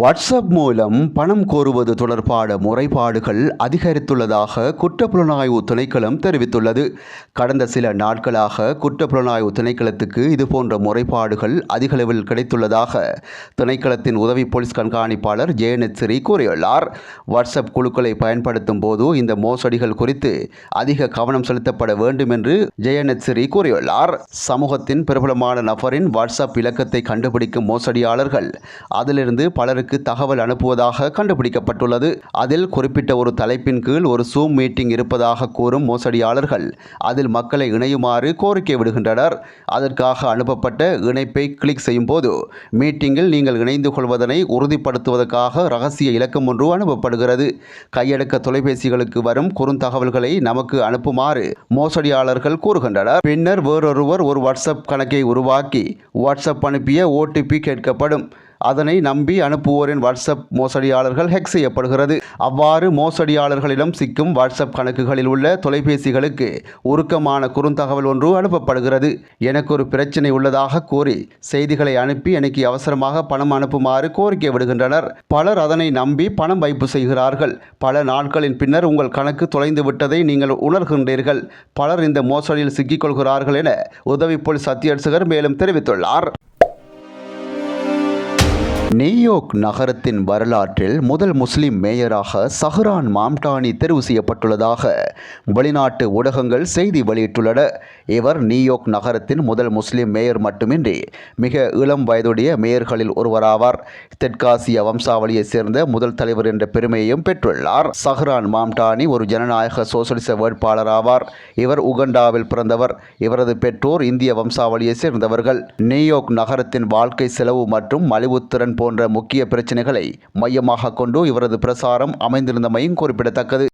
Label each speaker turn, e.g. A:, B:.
A: WhatsApp மூலம் பணம் கோருவது தொடர்பான முறைப்பாடுகள் அதிகரித்துள்ளதாக குற்றப்புலனாய்வு திணைக்களம் தெரிவித்துள்ளது. கடந்த சில நாட்களாக குற்றப்புலனாய்வு திணைக்களத்துக்கு இதுபோன்ற முறைப்பாடுகள் அதிகளவில் கிடைத்துள்ளதாக திணைக்களத்தின் உதவி போலீஸ் கண்காணிப்பாளர் ஜெயநெத்சிரி கூறியுள்ளார். வாட்ஸ்அப் குழுக்களை பயன்படுத்தும் போது இந்த மோசடிகள் குறித்து அதிக கவனம் செலுத்தப்பட வேண்டும் என்று ஜெயநெத்சிரி கூறியுள்ளார். சமூகத்தின் பிரபலமான நபரின் வாட்ஸ்அப் இலக்கத்தை கண்டுபிடிக்கும் மோசடியாளர்கள் அதிலிருந்து பலருக்கு தகவல் அனுப்புவதாக கண்டுபிடிக்கப்பட்டுள்ளது. அதில் குறிப்பிட்ட ஒரு தலைப்பின் கீழ் ஒரு சூம் மீட்டிங் இருப்பதாக கூறும் மோசடியாளர்கள். அதில் மக்களை இணையுமாறு கோரிக்கை விடுகின்றனர். அதற்காக அனுப்பப்பட்ட இணைப்பை கிளிக் செய்யும் போது மீட்டிங்கில் நீங்கள் இணைந்து கொள்வதனை உறுதிப்படுத்துவதற்காக ரகசிய இலக்கம் ஒன்று அனுப்பப்படுகிறது. கையடக்க தொலைபேசிகளுக்கு வரும் குறுந்தகவல்களை நமக்கு அனுப்புமாறு மோசடியாளர்கள் கூறுகின்றனர். பின்னர் வேறொருவர் ஒரு வாட்ஸ்அப் கணக்கை உருவாக்கி வாட்ஸ்அப் அனுப்பிய ஓடிபி கேட்கப்படும். அதனை நம்பி அனுப்புவோரின் வாட்ஸ்அப் மோசடியாளர்கள் ஹெக் செய்யப்படுகிறது. அவ்வாறு மோசடியாளர்களிடம் சிக்கும் வாட்ஸ்அப் கணக்குகளில் உள்ள தொலைபேசிகளுக்கு உருக்கமான குறுந்தகவல் ஒன்று அனுப்பப்படுகிறது. எனக்கு ஒரு பிரச்சனை உள்ளதாக கூறி செய்திகளை அனுப்பி எனக்கு அவசரமாக பணம் அனுப்புமாறு கோரிக்கை விடுகின்றனர். பலர் அதனை நம்பி பணம் வைப்பு செய்கிறார்கள். பல நாட்களின் பின்னர் உங்கள் கணக்கு தொலைந்து விட்டதை நீங்கள் உணர்கின்றீர்கள். பலர் இந்த மோசடியில் சிக்கிக்கொள்கிறார்கள் என உதவி போலீஸ் சத்யர்சகர் மேலும் தெரிவித்துள்ளார். நியூயோர்க் நகரத்தின் வரலாற்றில் முதல் முஸ்லிம் மேயராக சஹ்ரான் மாம்டானி தெரிவு செய்யப்பட்டுள்ளதாக வெளிநாட்டு ஊடகங்கள் செய்தி வெளியிட்டுள்ளன. இவர் நியூயோர்க் நகரத்தின் முதல் முஸ்லிம் மேயர் மட்டுமின்றி மிக இளம் வயதுடைய மேயர்களில் ஒருவராவார். தெற்காசிய வம்சாவளியைச் சேர்ந்த முதல் தலைவர் என்ற பெருமையையும் பெற்றுள்ளார். சஹ்ரான் மாம்டானி ஒரு ஜனநாயக சோசலிச வேட்பாளராவார். இவர் உகண்டாவில் பிறந்தவர். இவரது பெற்றோர் இந்திய வம்சாவளியைச் சேர்ந்தவர்கள். நியூயோர்க் நகரத்தின் வாழ்க்கை செலவு மற்றும் மலிவுத்திறன் போன்ற முக்கிய பிரச்சனைகளை மையமாக கொண்டு இவரது பிரசாரம் அமைந்திருந்தமையும் குறிப்பிடத்தக்கது.